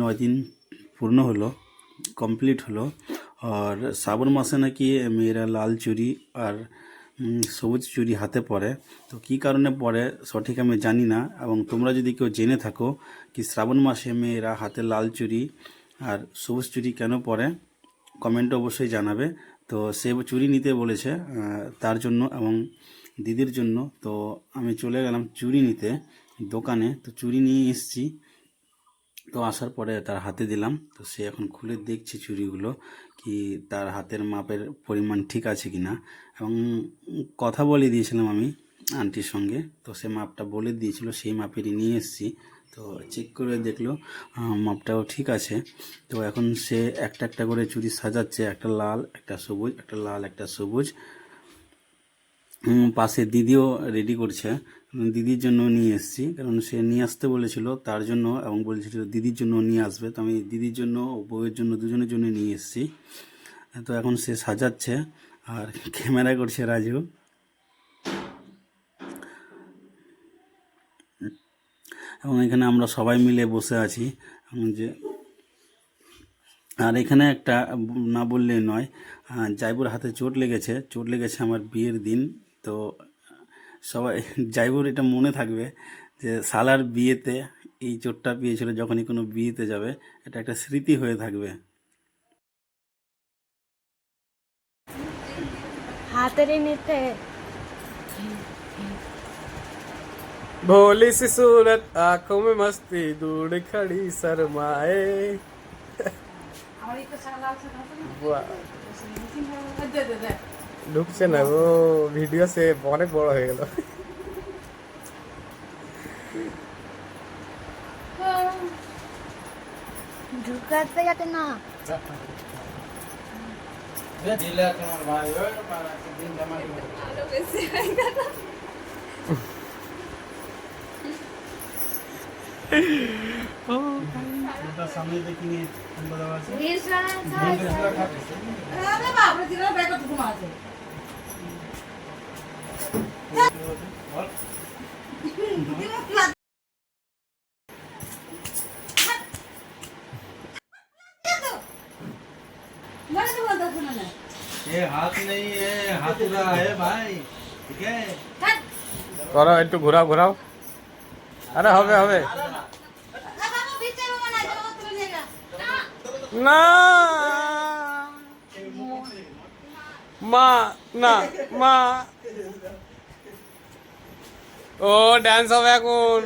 নয় দিন পূর্ণ হলো কমপ্লিট হলো। আর শ্রাবণ মাসে নাকি মেয়েরা লাল চুরি আর সবুজ চুরি হাতে পরে। তো কী কারণে পরে সঠিক আমি জানি না এবং তোমরা যদি কেউ জেনে থাকো কি শ্রাবণ মাসে মেয়েরা হাতে লাল চুরি আর সবুজ চুরি কেন পরে কমেন্ট অবশ্যই জানাবে। তো সে চুরি নিতে বলেছে তার জন্য এবং দিদির জন্য। তো আমি চলে গেলাম চুরি নিতে দোকানে। তো চুরি নিয়ে এসেছি। তো আসার পরে তার হাতে দিলাম। তো সে এখন খুলে দেখছে চুড়িগুলো কি তার হাতের মাপের পরিমাণ ঠিক আছে কি না এবং কথা বলে দিয়েছিলাম আমি আন্টির সঙ্গে। তো সে মাপটা বলে দিয়েছিল, সেই মাপেরই নিয়ে এসেছি। তো চেক করে দেখল মাপটাও ঠিক আছে। তো এখন সে একটা একটা করে চুড়ি সাজাচ্ছে, একটা লাল, একটা সবুজ, একটা লাল, একটা সবুজ। পাশে দিদিও রেডি করছে। দিদির জন্য নিয়ে এসেছি, কারণ সে নিয়ে আসতে বলেছিল তার জন্য এবং বলেছিল দিদির জন্য নিয়ে আসবে। তো আমি দিদির জন্য বউয়ের জন্য দুজনের জন্য নিয়ে এসেছি। তো এখন সে সাজাচ্ছে আর ক্যামেরা করছে রাজু। এবং এখানে আমরা সবাই মিলে বসে আছি। যে আর এখানে একটা না বললে নয় জাইবুর হাতে চোট লেগেছে। চোট লেগেছে আমার বিয়ের দিন। তো সবাই জাইবুর এটা মনে থাকবে যে সালার বিয়েতে এই চোটটা পেয়েছিল যখনই কোনো বিয়েতে যাবে এটা একটা স্মৃতি হয়ে থাকবে হাতেরই নিতে भोली सी सूरत आंखों में मस्ती दूर खड़ी शर्माए বাহ। ঢুকছে না ও ভিডিও সে অনেক বড় হয়ে গেল। ঢুকাতে যাতে না। সামনে দেখি করো একটু ঘোরাও ঘোরাও আরে হবে হবে না মা না মা ও ড্যান্স হবে এখন।